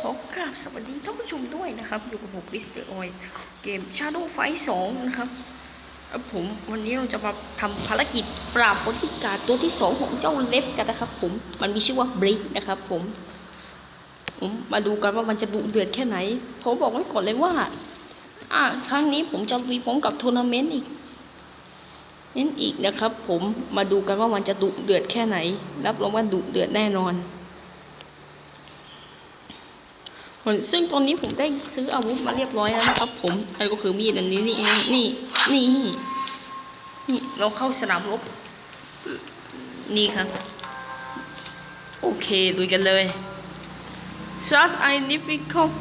ขอกราบสวัสดีท่านผู้ชมด้วยนะครับ อยู่กับผมริสเตอร์ออยเกม Shadow Fight 2 นะครับผมวันนี้เราจะมาทำภารกิจปราบบริการตัวที่ 2 ของเจ้าเล็บกันนะครับ ผมมันมีชื่อว่าบริกนะครับ ผมผมมาดูกันว่ามันจะดุเดือดแค่ไหน ผมบอกไว้ก่อนเลยว่า อ่า ครั้งนี้ผมจะลุยพร้อมกับทัวร์นาเมนต์อีกเน้นอีกนะครับ ผมมาดูกันว่ามันจะดุเดือดแค่ไหน รับรองว่าดุเดือดแน่นอน ซึ่งตอนนี้ผมได้ซื้ออาวุธมาเรียบร้อยแล้วนะครับ ผมนั่นก็คือมีดอันนี้นี่เองนี่นี่นี่เราเข้าสนามรบนี่ครับ โอเคดูกันเลย Such a difficult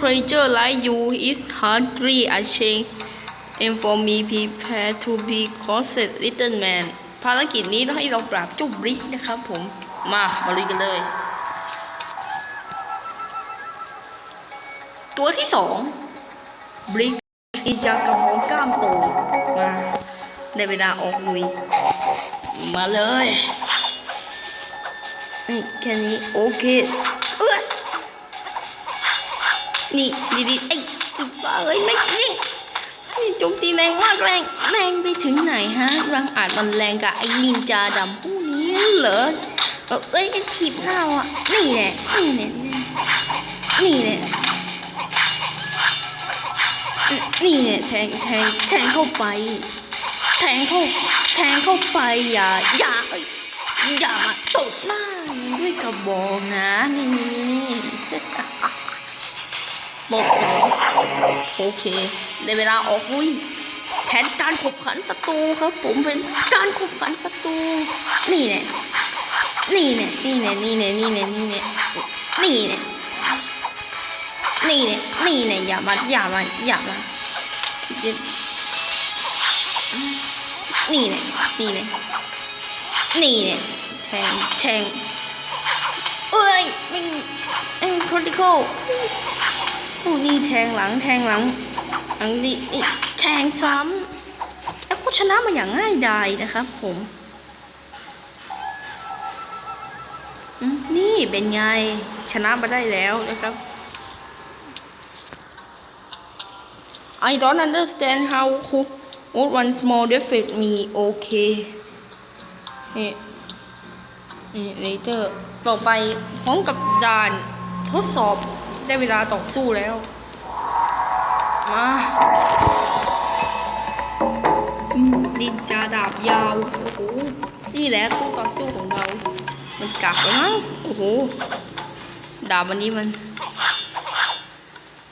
creature like you is hardly a change and for me prepare to be caused little man ภารกิจนี้ต้องให้เราปราบเจ้าบริกนะครับผม มามาลุยกันเลย ตัวที่สองบริกนินจากระหองกล้ามโตมาได้เวลาออกลุย มาเลยนี่แค่นี้โอเคเอื้อนี่ดีดีๆไอ้อีบ้าเอ้ยไม่นี่นี่โจมตีแรงมากแรงแรงไปถึงไหนฮะรังอาจมันแรงกับไอ้นินจาดำผู้นี้เหรอเออเอ้ยจะถีบหน้าอะนี่แหละนี่แหละนี่แหละ นี่เนี่ยแทงแทงแทงเข้าไป แทงเข้าแทงเข้าไปอย่าอย่าอย่ามาตบหน้าด้วยกระบอกนะนี่นี่นี่นี่ตบสองโอเคในเวลาออกลุยแผนการขบขันศัตรูครับ ผมเป็นการขบขันศัตรูนี่เนี่ยนี่เนี่ยนี่เนี่ยนี่เนี่ยนี่เนี่ยนี่เนี่ยนี่เนี่ยนี่เนี่ยนี่เนี่ยอย่ามาอย่ามาอย่ามา นี่เนี่ยนี่เนี่ยนี่เนี่ยแทงแทงเอ้ยมันเอ็นคริติคอลโอ้นี่แทงหลังแทงหลังหลังนี่แทงซ้ำแล้วก็ชนะมาอย่างง่ายดายนะครับผมอืมนี่เป็นไงชนะมาได้แล้วนะครับ I don't understand how who what one small defeat me okay นี่นี่ later ต่อไปพร้อมกับด่านทดสอบได้เวลาต่อสู้แล้ว มาดินจาดาบยาว โอ้โห นี่แหละคู่ต่อสู้ของเรา มันกลับแล้วมั้ง โอ้โห ดาบวันนี้มัน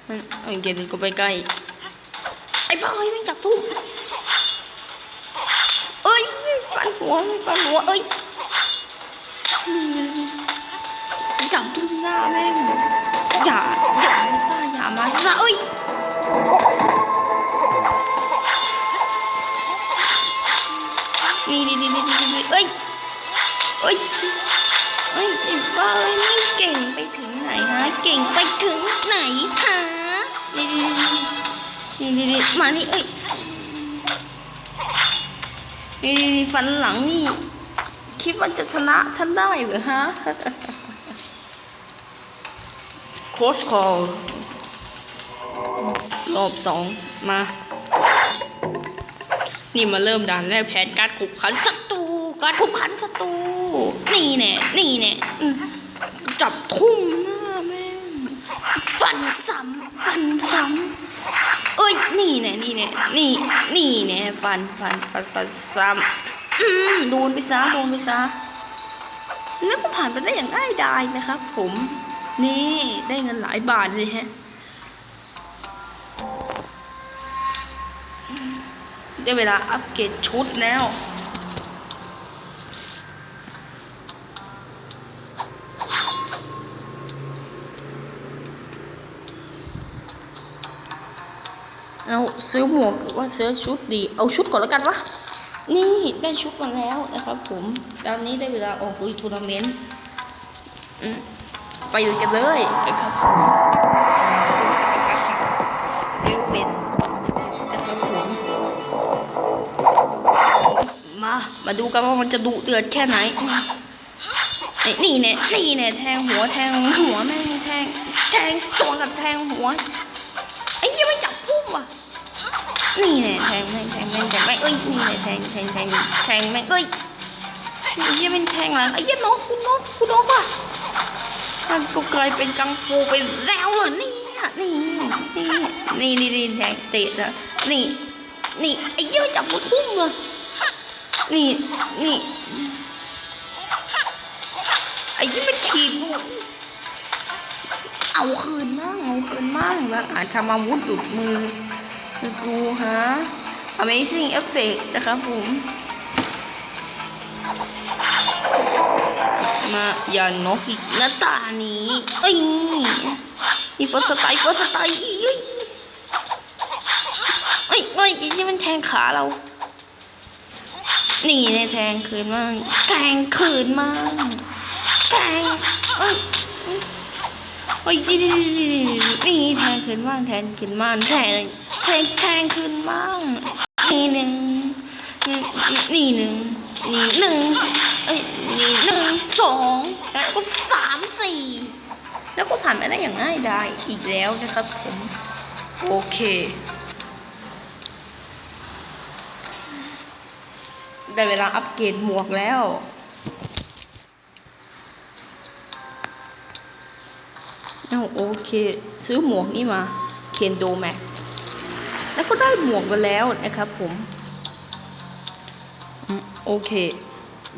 มันเอาเกนก็ไปใกล้ ไอ้บ้าเอ้ยไม่จับทุ่มเอ้ยฟันหัวฟันหัวเอ้ยจับทุ่มหน้าแม่งอย่าอย่ามาซ่าอย่ามาซ่าเอ้ยนี่นี่นี่นี่นี่นี่เอ้ยเอ้ยเอ้ยไอ้บ้าเอ้ยไม่เก่งไปถึงไหนฮะ เก่งไปถึงไหนฮะนี่นี่ นี่นี่นี่นี่มานี่เอ้ยนี่นี่นี่ฟันหลังนี่ คิดว่าจะชนะฉันได้เหรอฮะโคชคอลรอบสองมา นี่มาเริ่มด่านแรกแผนการขุบขันศัตรูการขุบขันศัตรูนี่แน่นี่แน่อืมจับทุ่มหน้าแม่งฟันซ้ำฟันซ้ำ เอ้ย นี่แน่นี่แน่นี่ นี่แน่ฟัน ฟัน ฟัน ฟันซ้ำโดนไปซะ โดนไปซะ แล้วก็ผ่านไปได้อย่างง่ายดายนะครับ ผม นี่ ได้เงินหลายบาทเลยฮะ ได้เวลาอัปเกรดชุดแล้ว เอาซื้อหมวกหรือว่าซื้อชุดดี เอาชุดก่อนแล้วกันวะ นี่ได้ชุดมาแล้วนะครับผม ตอนนี้ได้เวลาออกลุยทัวร์นาเมนต์ไปเลยกันเลยนะครับเดี๋ยวเป็นนะครับผม มา มาดูกันว่ามันจะดุเดือดแค่ไหน นี่นี่เนี่ยนี่เนี่ยแทงหัวแทงหัวแม่งแทงแทงตัวกับแทงหัว ยังไม่จับพุ่มอะนี่แน่แทงแม่งแทงแม่งแทงแม่งเอ้ยนี่แน่แทงแทงแทงแทงแม่งเอ้ยไอ้ยังเป็นแทงหลังไอ้ยังนกคุณนกคุณนกอะมันก็กลายเป็นกังฟูไปแล้วเหรอเนี่ยนี่นี่นี่นี่นี่แทงเตะนะนี่นี่ไอ้ยังไม่จับกูทุ่มเลยนี่นี่ไอ้ยี่มันทีบกู เอาคืนมั่งเอาคืนมั่งแล้วอาจทำอาวุธหลุดมือคือกูฮะ Amazing Effect นะครับผม มาอย่านกอีกหน้าตานี้เอ้ยอีเฟิร์สไตล์เฟิร์สไตล์อีเอ้ยเอ้ยเอ้ยไอ้ที่มันแทงขาเรา นี่ในแทงคืนมั่งแทงคืนมั่งแทงเอ้ย เอ้ยนี่นี่นี่แทงขึ้นบ้างแทงขึ้นบ้างแทงแทงแทงขึ้นบ้างนี่หนึ่งนี่นี่หนึ่งนี่หนึ่งเอ้ยนี่หนึ่งสองแล้วก็สามสี่แล้วก็ผ่านไปได้อย่างง่ายดายอีกแล้วนะครับผมโอเคได้เวลาอัปเกรดหมวกแล้ว เอาโอเค ซื้อหมวกนี่มาเคนโดแม็กแล้วก็ได้หมวกมาแล้วนะครับผมโอเค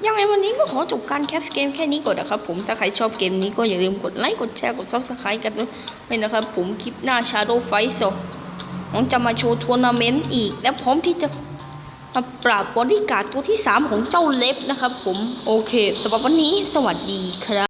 ยังไงวันนี้ก็ขอจบการแคสเกมแค่นี้ก่อนนะครับผม ถ้าใครชอบเกมนี้ก็อย่าลืมกดไลค์ กดแชร์ กด subscribe กันด้วยนะครับผม คลิปหน้า Shadow Fight โซผมจะมาโชว์ทัวร์นาเมนต์อีก และพร้อมที่จะมาปราบบอดี้การ์ดตัวที่ 3 ของเจ้าเล็บนะครับผม โอเคสำหรับวันนี้สวัสดีครับ